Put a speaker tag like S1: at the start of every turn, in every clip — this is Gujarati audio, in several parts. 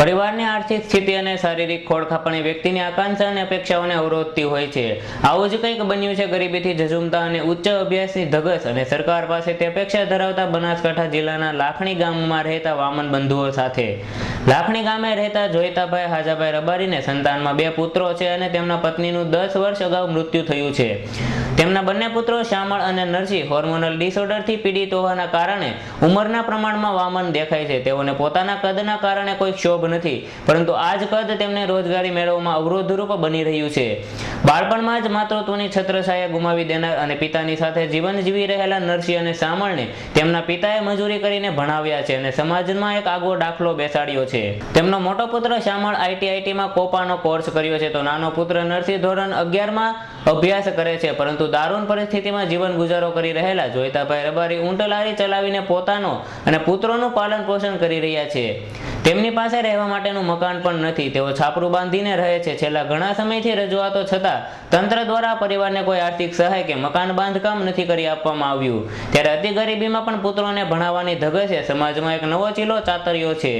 S1: પરિવારની આર્થિક સ્થિતિ અને શારીરિક ખોળખાપણી વ્યક્તિની આકાંક્ષા અને અપેક્ષાઓને અવરોધતી હોય છે. આવું જ કંઈક બન્યું છે ગરીબીથી ઝઝુમતા અને ઉચ્ચ અભ્યાસની ધગસ અને સરકાર પાસેથી અપેક્ષા ધરાવતા બનાસકાંઠા જિલ્લાના લાખણી ગામમાં રહેતા વામન બંધુઓ સાથે. લાખણી ગામે રહેતા જોઈતાભાઈ, હાજાભાઈ રબારીને સંતાનમાં બે પુત્રો છે અને તેમના પત્નીનું દસ વર્ષ અગાઉ મૃત્યુ થયું છે. તેમના બંને પુત્રો શ્યામળ અને નરસિંહ હોર્મોનલ ડિસઓર્ડરથી પીડિત હોવાના કારણે ઉંમરના પ્રમાણમાં વામન દેખાય છે. તેઓને પોતાના કદના કારણે કોઈ ક્ષોભ નથી, પરંતુ આ જ કદ તેમને રોજગારી મેળવવામાં અવરોધરૂપ બની રહ્યું છે. બાળપણમાં જ માતૃત્વની છત્રછાયા ગુમાવી દેનાર અને પિતાની સાથે જીવન જીવી રહેલા નરસિંહ અને શામળને તેમના પિતાએ મજૂરી કરીને ભણાવ્યા છે અને સમાજમાં એક આગવો દાખલો બેસાડ્યો છે. તેમનો મોટો પુત્ર શ્યામળ આઈટીઆઈટીમાં કોપાનો કોર્સ કર્યો છે. તો નાનો પુત્ર નરસિંહ ધોરણ અગિયારમાં અભ્યાસ કરે છે, પરંતુ દારૂણ પરિસ્થિતિમાં જીવન ગુજારો કરી રહેલા જોઈતાભાઈ રબારી ઊંટ લારી ચલાવીને પોતાનો અને પુત્રોનું પાલન પોષણ કરી રહ્યા છે. તેમની પાસે રહેવા માટેનું મકાન પણ નથી. તેઓ છાપરું બાંધીને રહે છે. છેલ્લા ઘણા સમયથી રજૂઆતો છતાં તંત્ર દ્વારા પરિવારને કોઈ આર્થિક સહાય કે મકાન બાંધકામ નથી કરી આપવામાં આવ્યું. ત્યારે અતિ ગરીબીમાં પણ પુત્રોને ભણાવવાની ધગશે સમાજમાં એક નવો ચીલો ચાતર્યો છે.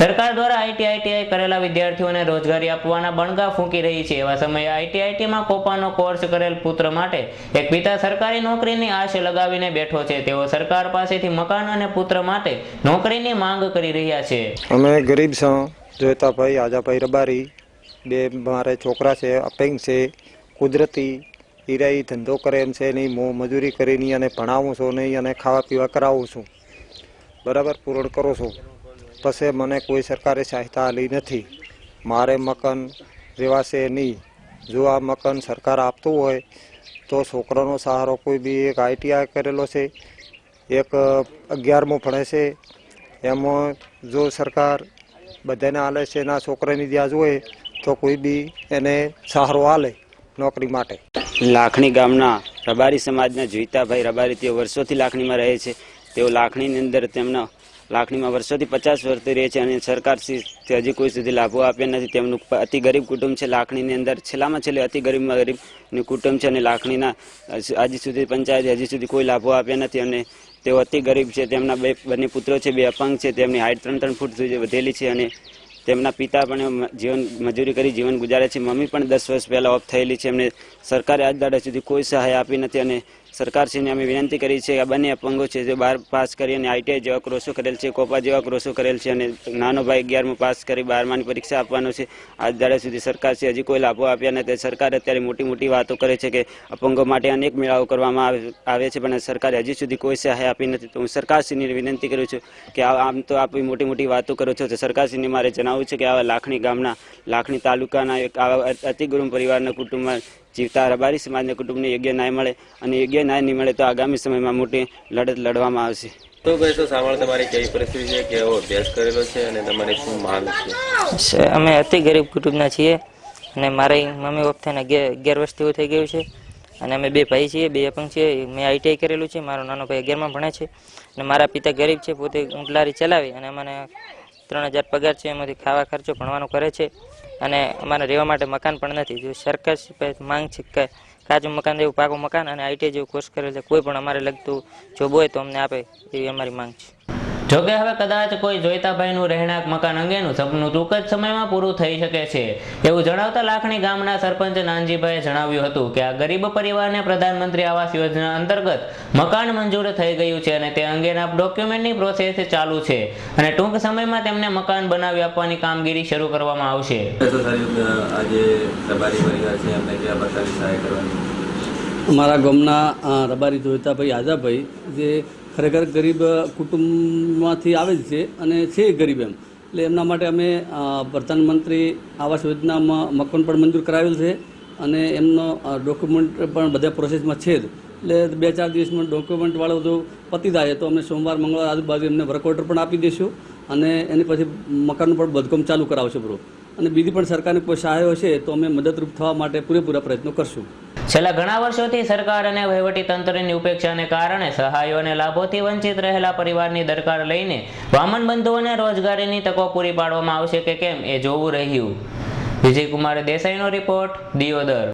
S1: સરકાર દ્વારા આઈટીઆઈટીઆઈ કરેલા વિદ્યાર્થીઓને રોજગારી આપવાના બણગા ફૂંકી રહી છે. એવા સમયે આઈટીઆઈટીમાં કોપાનો કોર્સ કરેલ પુત્ર માટે એક પિતા સરકારી નોકરીની આશ લગાવીને બેઠો છે. તેઓ સરકાર પાસેથી મકાન અને પુત્ર માટે નોકરીની માંગ કરી રહ્યા છે.
S2: અમે ગરીબ છો. જોઈતાભાઈ, આજાભાઈ રબારી, બે મારે છોકરા છે, અપેંગ છે, કુદરતી ઈરાઈ ધંધો કરે એમ છે નહીં હું મજૂરી કરીને અને ભણાવું છું નહીં અને ખાવા પીવા કરાવું છું. બરાબર પૂરણ કરું છું. પછી મને કોઈ સરકારે સહાયતા આલી નથી. મારે મકાન રહેવાશે નહીં. જો આ મકાન સરકાર આપતું હોય, તો છોકરાનો સહારો કોઈ બી એક આઈટીઆઈ કરેલો છે, એક અગિયારમો ભણે છે એમાં જો સરકાર બધાને આલે છે, એના છોકરાની જ્યાં જોઈએ તો કોઈ બી એને સહારો આલે નોકરી માટે.
S3: લાખણી ગામના રબારી સમાજના જોઈતાભાઈ રબારી તેઓ વર્ષોથી લાખણીમાં રહે છે. તેઓ લાખણીની અંદર તેમના લાખણીમાં વર્ષોથી પચાસ વર્ષથી રહે છે અને સરકાર હજી કોઈ સુધી લાભો આપ્યા નથી. તેમનું અતિ ગરીબ કુટુંબ છે લાખણીની અંદર. છેલ્લામાં છેલ્લે અતિ ગરીબમાં ગરીબનું કુટુંબ છે અને લાખણીના, હજી સુધી પંચાયતે હજી સુધી કોઈ લાભો આપ્યા નથી અને તેઓ અતિ ગરીબ છે, તેમના બે, બંને પુત્રો છે, બે અપંગ છે, તેમની હાઇટ ત્રણ ત્રણ ફૂટ સુધી વધેલી છે અને તેમના પિતા પણ જીવન મજૂરી કરી જીવન ગુજારે છે. મમ્મી પણ દસ વર્ષ પહેલાં ઓફ થયેલી છે. એમને સરકારે આજ દાડા સુધી કોઈ સહાય આપી નથી અને સરકારશ્રીને અમે વિનંતી કરી છે આ બંને અપંગો છે જે બાર પાસ કરી અને આઈટીઆઈ જેવા કોર્સો કરેલ છે, કોપા જેવા કોર્સો કરેલ છે અને નાનો ભાઈ અગિયારમું પાસ કરી બારમાની પરીક્ષા આપવાનો છે. આજ દાડા સુધી સરકારશ્રી હજી કોઈ લાભો આપ્યા નથી. સરકાર અત્યારે મોટી મોટી વાતો કરે છે કે અપંગો માટે અનેક મેળાઓ કરવામાં આવે- છે, પણ સરકારે હજી સુધી કોઈ સહાય આપી નથી. તો હું સરકારશ્રીને વિનંતી કરું છું કે આમ તો આપ મોટી મોટી વાતો કરો છો તો સરકારશ્રીને મારે જણાવવું છે કે આવા લાખણી ગામના, લાખણી તાલુકાના એક આવા અતિગુરુમ પરિવારના કુટુંબમાં જીવતા રબારી સમાજના કુટુંબને યોગ્ય ન્યાય મળે અને યોગ્ય ન્યાય નહીં મળે તો આગામી સમયમાં મોટી લડત લડવામાં આવશે.
S4: તો કહેશો સાંભળ તમારી કેવી પરિસ્થિતિ છે? કેવો અભ્યાસ કરેલો છે અને તમારી શું માંગ છે?
S5: છે અમે અતિ ગરીબ કુટુંબના છીએ અને મારી મમ્મી પપ્પાને અગિયાર અગિયાર વર્ષ જેવું થઈ ગયું છે અને અમે બે ભાઈ છીએ બે અપંગ છીએ. મેં આઈટીઆઈ કરેલું છે મારો નાનો ભાઈ અગિયારમાં ભણે છે અને મારા પિતા ગરીબ છે પોતે ઊંટલારી ચલાવી અને મને ત્રણ હજાર પગાર છે, એમાંથી ખાવા ખર્ચો ભણવાનું કરે છે અને અમારે રહેવા માટે મકાન પણ નથી. જો સરકાર માંગ છે કે કાચું મકાન જેવું પાકું મકાન અને આઈટીઆઈ જેવું કોર્સ કરેલ છે, કોઈ પણ અમારે લગતું જોબ હોય તો અમને આપે એવી અમારી માંગ છે.
S1: જોકે હવે કદાચ કોઈ જોઈતાભાઈનું રહેણાંક મકાન અંગેનું સપનું ટૂંક જ સમયમાં પૂરું થઈ શકે છે. એવું જણાવતા લાખણી ગામના સરપંચ નાનજીભાઈએ જણાવ્યું હતું કે આ ગરીબ પરિવારને પ્રધાનમંત્રી આવાસ યોજના અંતર્ગત મકાન મંજૂર થઈ ગયું છે અને તે અંગેના ડોક્યુમેન્ટની પ્રોસેસ ચાલુ છે અને ટૂંક સમયમાં તેમને મકાન બનાવી આપવાની કામગીરી શરૂ કરવામાં આવશે.
S6: મારા ગામના રબારી જોઈતાભાઈ આઝાભાઈ જે ખરેખર ગરીબ કુટુંબમાંથી આવે છે અને છે ગરીબ એમ. એટલે એમના માટે અમે પ્રધાનમંત્રી આવાસ યોજનામાં મકાન પણ મંજૂર કરાવેલ છે અને એમનો ડોક્યુમેન્ટ પણ બધા પ્રોસેસમાં છે જ. એટલે બે ચાર દિવસમાં ડોક્યુમેન્ટવાળો જો પતી જાય તો અમે સોમવાર, મંગળવાર આજુબાજુ એમને વર્ક ઓર્ડર પણ આપી દઈશું અને એની પછી મકાનનું પણ બધકામ ચાલુ કરાવશે પૂરું. અને બીજી પણ સરકારની કોઈ સહાય હશે તો અમે મદદરૂપ થવા માટે પૂરેપૂરા પ્રયત્નો કરશું.
S1: છેલ્લા ઘણા વર્ષોથી સરકાર અને વહીવટી તંત્રની ઉપેક્ષાને કારણે સહાયો અને લાભોથી વંચિત રહેલા પરિવારની દરકાર લઈને વામન બંધુઓને રોજગારીની તકો પૂરી પાડવામાં આવશે કે કેમ એ જોવું રહ્યું. વિજયકુમાર દેસાઈનો રિપોર્ટ દિયોદર.